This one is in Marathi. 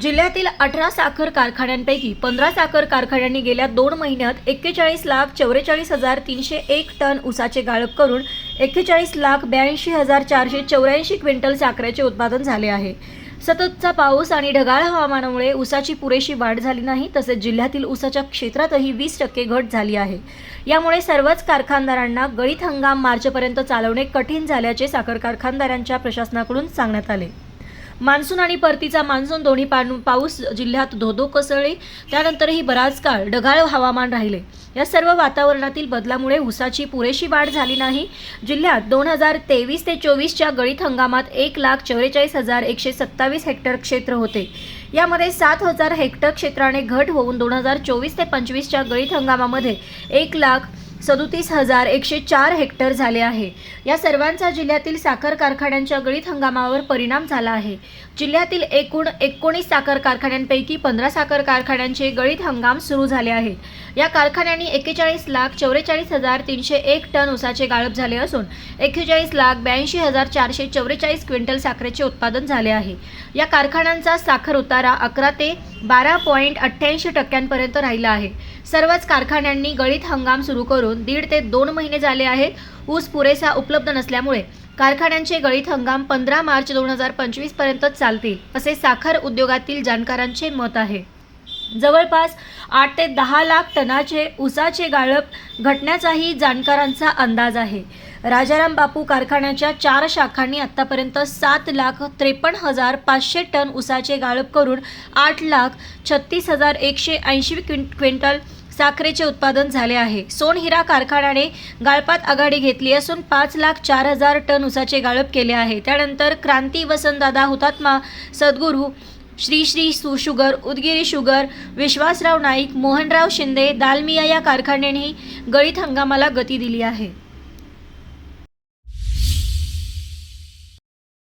जिल्ह्यातील अठरा साखर कारखान्यांपैकी पंधरा साखर कारखान्यांनी गेल्या दोन महिन्यात एक्केचाळीस लाख चौवेचाळीस हजार तीनशे एक टन ऊसाचे गाळप करून एक्केचाळीस लाख ब्याऐंशी हजार चारशे चौऱ्याऐंशी क्विंटल साखरेचे उत्पादन झाले आहे. सततचा पाऊस आणि ढगाळ हवामानामुळे ऊसाची पुरेशी वाढ झाली नाही तसेच जिल्ह्यातील ऊसाच्या क्षेत्रातही वीस टक्के घट झाली आहे. यामुळे सर्वच कारखानदारांना गळीत हंगाम मार्चपर्यंत चालवणे कठीण झाल्याचे साखर कारखानदारांच्या प्रशासनाकडून सांगण्यात आले. मान्सून आणि परतीचा मान्सून दोन्ही पाऊस जिल्ह्यात धोधो कोसळले. त्यानंतरही बराच काळ ढगाळ हवामान राहिले. या सर्व वातावरणातील बदलामुळे ऊसाची पुरेशी वाढ झाली नाही. जिल्ह्यात दोन हजार तेवीस ते चोवीसच्या गळीत हंगामात एक लाख चौवेचाळीस हजार एकशे सत्तावीस हेक्टर क्षेत्र होते. यामध्ये सात हजार हेक्टर क्षेत्राने घट होऊन दोन हजार चोवीस ते पंचवीसच्या गळीत हंगामामध्ये एक लाख सदोतीस हजार एकशे चार हेक्टर झाले आहे. या सर्वांचा जिल्ह्यातील साखर कारखान्यांच्या गळीत हंगामावर परिणाम झाला आहे. जिल्ह्यातील एकूण एकोणीस साखर कारखान्यांपैकी पंधरा साखर कारखान्यांचे गळीत हंगाम सुरू झाले आहेत. या कारखान्यांनी एक्केचाळीस लाख चौवेचाळीस हजार तीनशे एक टन ऊसाचे गाळप झाले असून एक्केचाळीस लाख ब्याऐंशी हजार चारशे चौवेचाळीस क्विंटल साखरेचे उत्पादन झाले आहे. या कारखान्यांचा साखर उतारा अकरा ते बारा पॉईंट अठ्ठ्याऐंशी टक्क्यांपर्यंत राहिला आहे. सर्वच कारखान्यांनी गळीत हंगाम सुरू करून दीड ते दोन महिने झाले आहेत. ऊस पुरेसा उपलब्ध नसल्यामुळे कारखान्यांचे गळीत हंगाम पंधरा मार्च दोन हजार पंचवीसपर्यंतच चालतील असे साखर उद्योगातील जाणकारांचे मत आहे. जवळपास आठ ते दहा लाख टनाचे ऊसाचे गाळप घटण्याचाही जाणकारांचा अंदाज आहे. राजाराम बापू कारखान्याच्या चार शाखांनी आत्तापर्यंत सात लाख त्रेपन्न हजार पाचशे टन ऊसाचे गाळप करून आठ लाख छत्तीस हजार एकशे ऐंशी क्विं क्विंटल साखरेचे उत्पादन झाले आहे. सोनहिरा कारखान्याने गाळपात आघाडी घेतली असून पाच लाख चार हजार टन उसाचे गाळप केले आहे. त्यानंतर क्रांती वसंतदादा हुतात्मा सद्गुरू श्री श्री सुशुगर उदगिरी शुगर विश्वासराव नाईक मोहनराव शिंदे दालमिया या कारखान्यांनी गळीत हंगामाला गती दिली आहे.